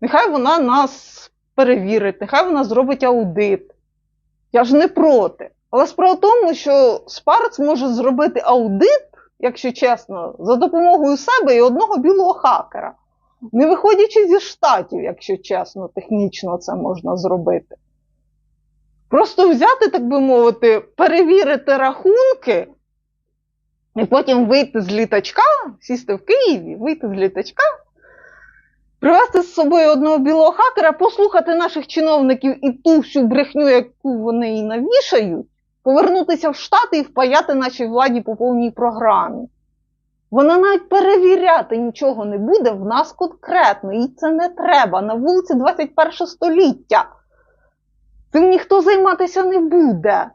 Нехай вона нас перевірить, нехай вона зробить аудит. Я ж не проти. Але справа в тому, що Спарц може зробити аудит, якщо чесно, за допомогою себе і одного білого хакера. Не виходячи зі штатів, якщо чесно, технічно це можна зробити. Просто взяти, так би мовити, перевірити рахунки, і потім вийти з літачка, сісти в Києві, вийти з літачка, привезти з собою одного білого хакера, послухати наших чиновників і ту всю брехню, яку вони їй навішають, повернутися в Штати і впаяти нашій владі по повній програмі. Вона навіть перевіряти нічого не буде в нас конкретно, їй це не треба. На вулиці 21 століття. Цим ніхто займатися не буде.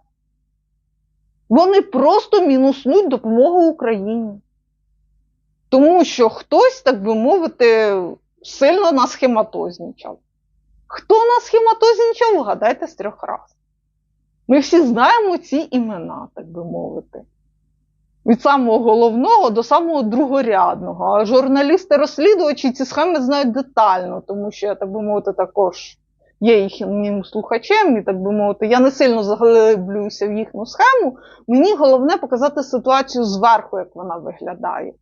Вони просто мінуснуть допомогу Україні. Тому що хтось, так би мовити, сильно насхематознічав. Хто насхематознічав, вгадайте з трьох раз. Ми всі знаємо ці імена, так би мовити. Від самого головного до самого другорядного. А журналісти-розслідувачі ці схеми знають детально, тому що я, так би мовити, також є їхнім слухачем, і так би мовити, я не сильно заглиблююся в їхню схему. Мені головне показати ситуацію зверху, як вона виглядає.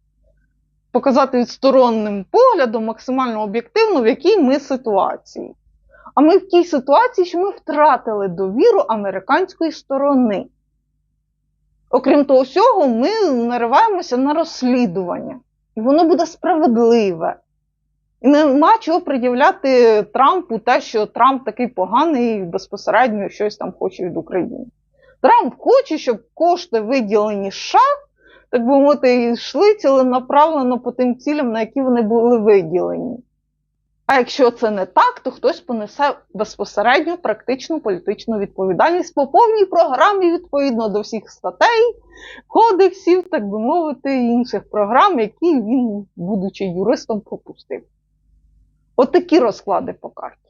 Показати відсторонним поглядом, максимально об'єктивно, в якій ми ситуації. А ми в тій ситуації, що ми втратили довіру американської сторони. Окрім того всього, ми нариваємося на розслідування, і воно буде справедливе. І нема чого пред'являти Трампу те, що Трамп такий поганий і безпосередньо щось там хоче від України. Трамп хоче, щоб кошти, виділені США, так би мовити, йшли ціленаправлено по тим цілям, на які вони були виділені. А якщо це не так, то хтось понесе безпосередньо практичну політичну відповідальність по повній програмі відповідно до всіх статей, кодексів, так би мовити, інших програм, які він, будучи юристом, пропустив. От такі розклади по карті.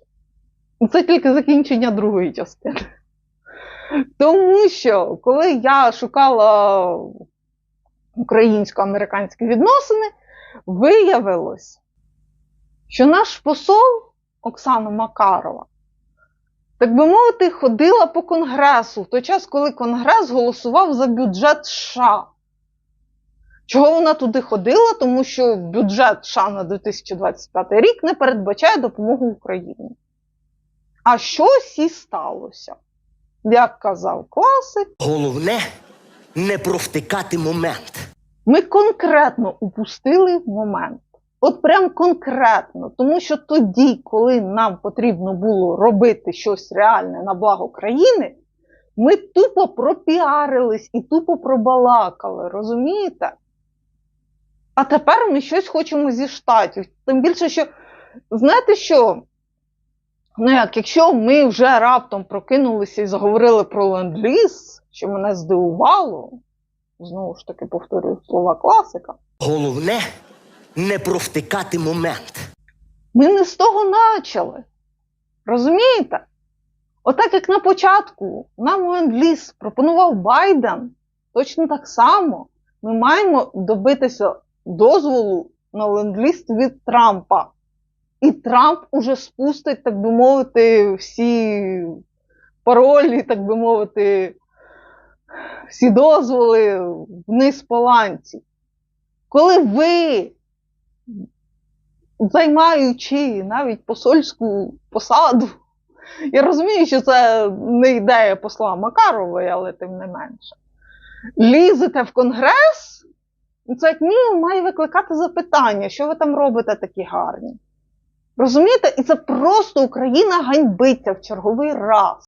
Це тільки закінчення другої частини. Тому що, коли я шукала українсько-американські відносини, виявилось, що наш посол Оксана Макарова, так би мовити, ходила по Конгресу в той час, коли Конгрес голосував за бюджет США. Чого вона туди ходила? Тому що бюджет США на 2025 рік не передбачає допомогу Україні. А щось і сталося. Як казав класик, Головне не провтикати момент. Ми конкретно упустили момент. От прям конкретно. Тому що тоді, коли нам потрібно було робити щось реальне на благо країни, ми тупо пропіарились і тупо пробалакали, розумієте? А тепер ми щось хочемо зі штатів. Тим більше, що, знаєте що? Ну як, якщо ми вже раптом прокинулися і заговорили про ленд-ліз, що мене здивувало, знову ж таки повторюю слова класика, Головне не провтикати момент. ми не з того почали. Розумієте? Отак як на початку нам ленд-ліз пропонував Байден, точно так само ми маємо добитися дозволу на ленд-ліз від Трампа. І Трамп уже спустить, так би мовити, всі паролі, так би мовити, всі дозволи вниз по ланці. Коли ви, займаючи навіть посольську посаду, я розумію, що це не ідея посла Макарової, але тим не менше, лізете в Конгрес, це як мінімум має викликати запитання, що ви там робите такі гарні. Розумієте? І це просто Україна ганьбиться в черговий раз.